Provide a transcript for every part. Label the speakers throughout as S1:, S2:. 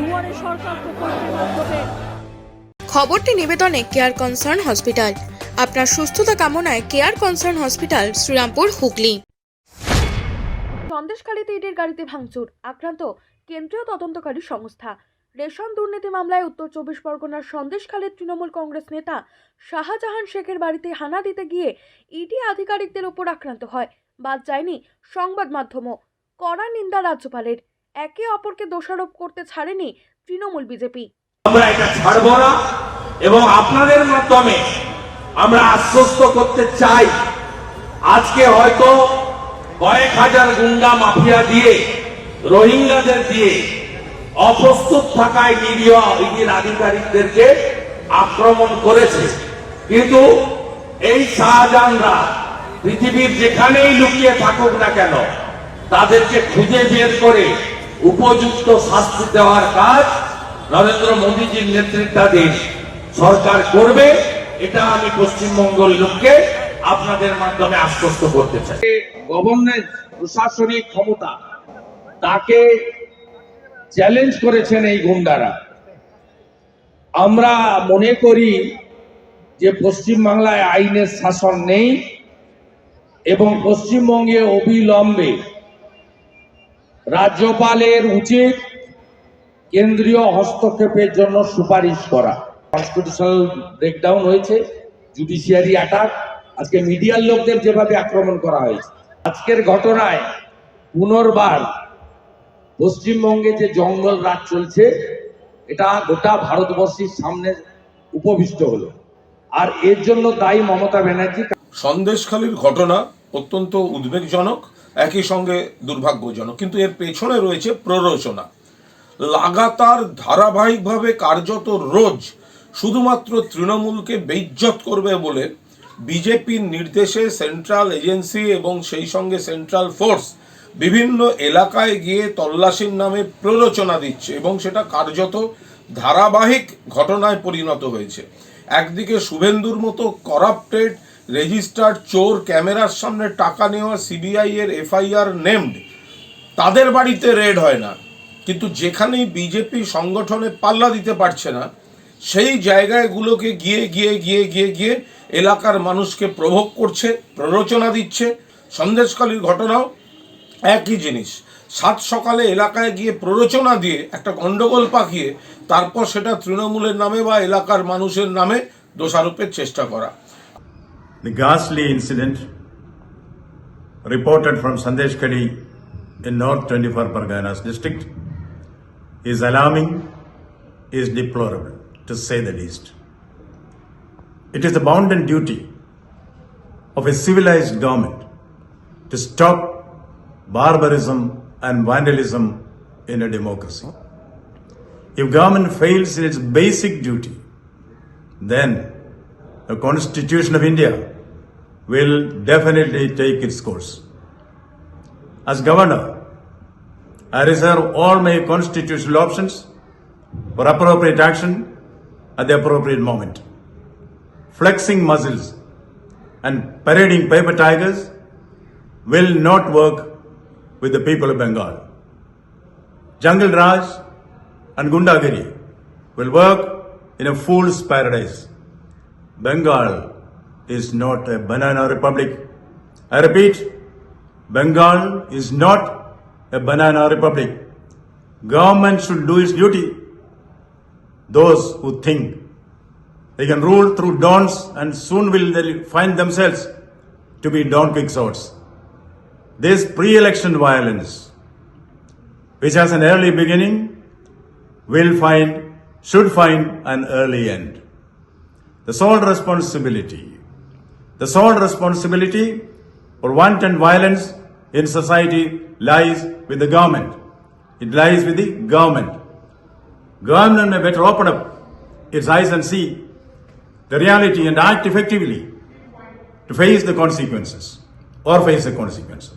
S1: দুয়ারে সরকার প্রকল্পের মাধ্যমে।
S2: খবরটি নিবেদনে কেয়ার কনসার্ন হসপিটাল আপনার সুস্থতা কামনায় care concern hospital Serampore Hooghly.
S1: সন্দেশখালীতে ইটের গাড়িতে ভাঙচুর আক্রান্ত কেন্দ্রীয় তদন্তকারী সংস্থা। রেশন দুর্নীতি মামলায় উত্তর চব্বিশ পরগনার সন্দেশখালীর তৃণমূল কংগ্রেস নেতা শাহজাহান শেখের বাড়িতে হানা দিতে গিয়ে ইডি আধিকারিকদের ওপর আক্রান্ত হয়। বাদ যায়নি সংবাদ মাধ্যমও। কড়া নিন্দা রাজ্যপালের। একে অপরকে দোষারোপ করতে ছাড়েনি তৃণমূল বিজেপি।
S3: আমরা এটা ছাড়ব না এবং আপনাদের মাধ্যমে আমরা আশ্বস্ত করতে চাই, আজকে হয়তো কয়েক হাজার গুন্ডা মাফিয়া দিয়ে, রোহিঙ্গাদের দিয়ে অপ্রস্তুত থাকায় নিরীহ ইডির আধিকারিকদেরকে আক্রমণ করেছে। কিন্তু এই শাহজাহানরা পৃথিবীর যেখানেই লুকিয়ে থাকুক না কেন, তাদেরকে খুঁজে বের করে উপযুক্ত শাস্তি দেওয়ার কাজ নরেন্দ্র মোদীজির নেতৃত্বাধীন সরকার করবে, এটা আমি পশ্চিমবঙ্গের লোককে আপনাদের মাধ্যমে আশ্বস্ত করতে চাই। গভর্নেন্স প্রশাসনিক ক্ষমতা, তাকে চ্যালেঞ্জ করেছেন এই গুন্ডারা। আমরা মনে করি যে পশ্চিমবাংলায় আইনের শাসন নেই এবং পশ্চিমবঙ্গে অবিলম্বে রাজ্যপালের উচিত কেন্দ্রীয় হস্তক্ষেপের জন্য সুপারিশ করা। কনস্টিটিউশনাল ব্রেকডাউন হয়েছে জুডিশিয়ারি অ্যাটাক আজকে মিডিয়ার লোকদের যেভাবে আক্রমণ করা হয়েছে। আজকের ঘটনায় পুনর্বার পশ্চিমবঙ্গে যে জঙ্গল রাজ চলছে, এটা গোটা ভারতবর্ষের সামনে উপবিষ্ট হলো। আর এর জন্য দায়ী মমতা ব্যানার্জি
S4: সন্দেশখালীর ঘটনা অত্যন্ত উদ্বেগজনক, একই সঙ্গে দুর্ভাগ্যজনক। কিন্তু এর পেছনে রয়েছে প্ররোচনা। লাগাতার ধারাবাহিকভাবে কার্যত রোজ শুধুমাত্র তৃণমূলকে বেইজ্জত করবে বলে বিজেপির নির্দেশে সেন্ট্রাল এজেন্সি এবং সেই সঙ্গে সেন্ট্রাল ফোর্স বিভিন্ন এলাকায় গিয়ে তল্লাশির নামে প্ররোচনা দিচ্ছে এবং সেটা কার্যত ধারাবাহিক ঘটনায় পরিণত হয়েছে। একদিকে শুভেন্দুর মতো করাপ্টেড রেজিস্টার্ড চোর ক্যামেরার সামনে টাকা নেওয়া সিবিআই এর এফআইআর নেমড। তাদের বাড়িতে রেড হয় না। কিন্তু যেখানেই বিজেপি সংগঠনে পাল্লা দিতে পারছে না, সেই জায়গাগুলোকে গিয়ে গিয়ে গিয়ে গিয়ে গিয়ে এলাকার মানুষকে প্রভোগ করছে, প্ররোচনা দিচ্ছে। সন্দেশকালীর ঘটনাও একই জিনিস। সাত সকালে এলাকায় গিয়ে প্ররোচনা দিয়ে একটা গণ্ডগোল পাকিয়ে তারপর সেটা তৃণমূলের নামে বা এলাকার মানুষের নামে দোষারোপের চেষ্টা করা।
S5: The ghastly incident reported from Sandesh Kadi in North 24 Parganas district is alarming, is deplorable, to say the least. It is the bounden duty of a civilized government to stop barbarism and vandalism in a democracy. If government fails in its basic duty, then the Constitution of India will definitely take its course. As governor, I reserve all my constitutional options for appropriate action at the appropriate moment. Flexing muscles and parading paper tigers will not work with the people of Bengal. Jungle Raj and Gundagiri will work in a fool's paradise. Bengal is not a banana republic. I repeat, Bengal is not a banana republic. Government should do its duty. Those who think they can rule through dons and soon will they find themselves to be Don Quixotes. This pre-election violence, which has an early beginning, will find, should find an early end. The sole responsibility, the sole responsibility for wanton violence in society lies with the government. It lies with the government. Government may better open up its eyes and see the reality and act effectively to face the consequences or face the consequences.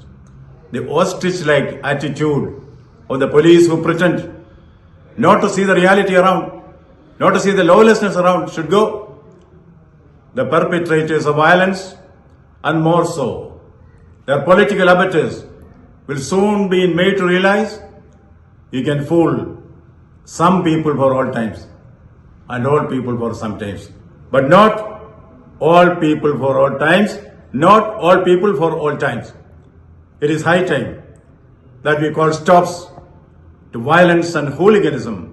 S5: The ostrich-like attitude of the police who pretend not to see the reality around, not to see the lawlessness around should go. The perpetrators of violence and more so, their political abettors will soon be made to realize you can fool some people for all times and all people for some times. But not all people for all times, not all people for all times. It is high time that we call stops to violence and hooliganism